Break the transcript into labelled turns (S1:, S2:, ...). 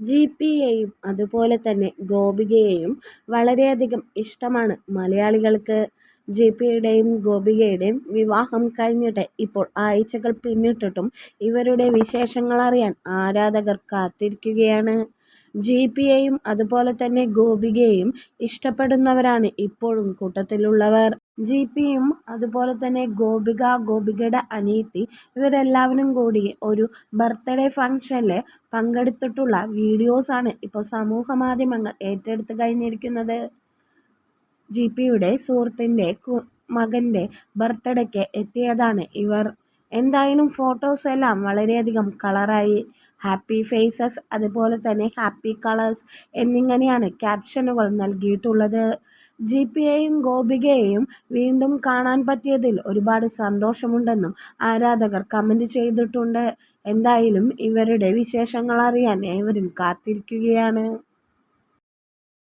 S1: G പിയെയും അതുപോലെ തന്നെ ഗോപികയെയും വളരെയധികം ഇഷ്ടമാണ്. മലയാളികൾക്ക് ജി പിയുടെയും ഗോപികയുടെയും വിവാഹം കഴിഞ്ഞിട്ട് ഇപ്പോൾ ആഴ്ചകൾ പിന്നിട്ടിട്ടും ഇവരുടെ വിശേഷങ്ങൾ അറിയാൻ ആരാധകർ കാത്തിരിക്കുകയാണ്. ജി പിയെയും അതുപോലെ തന്നെ ഗോപികയെയും ഇഷ്ടപ്പെടുന്നവരാണ് ഇപ്പോഴും കൂട്ടത്തിലുള്ളവർ. ജി പിയും അതുപോലെ തന്നെ ഗോപിക ഗോപികയുടെ അനിയത്തി ഇവരെല്ലാവരും കൂടി ഒരു ബർത്ത്ഡേ ഫംഗ്ഷനിൽ പങ്കെടുത്തിട്ടുള്ള വീഡിയോസാണ് ഇപ്പോൾ സമൂഹ മാധ്യമങ്ങൾ ഏറ്റെടുത്ത് കഴിഞ്ഞിരിക്കുന്നത്. ജി പിയുടെ സുഹൃത്തിന്റെ മകന്റെ ബർത്ത്ഡേക്ക് എത്തിയതാണ് ഇവർ. എന്തായാലും ഫോട്ടോസ് എല്ലാം വളരെയധികം കളറായി. ഹാപ്പി ഫേസസ് അതുപോലെ തന്നെ ഹാപ്പി കളേഴ്സ് എന്നിങ്ങനെയാണ് ക്യാപ്ഷനുകൾ നൽകിയിട്ടുള്ളത്. ജി പിയെയും ഗോപികയെയും വീണ്ടും കാണാൻ പറ്റിയതിൽ ഒരുപാട് സന്തോഷമുണ്ടെന്നും ആരാധകർ കമന്റ് ചെയ്തിട്ടുണ്ട്. എന്തായാലും ഇവരുടെ വിശേഷങ്ങൾ അറിയാൻ ഏവരും കാത്തിരിക്കുകയാണ്.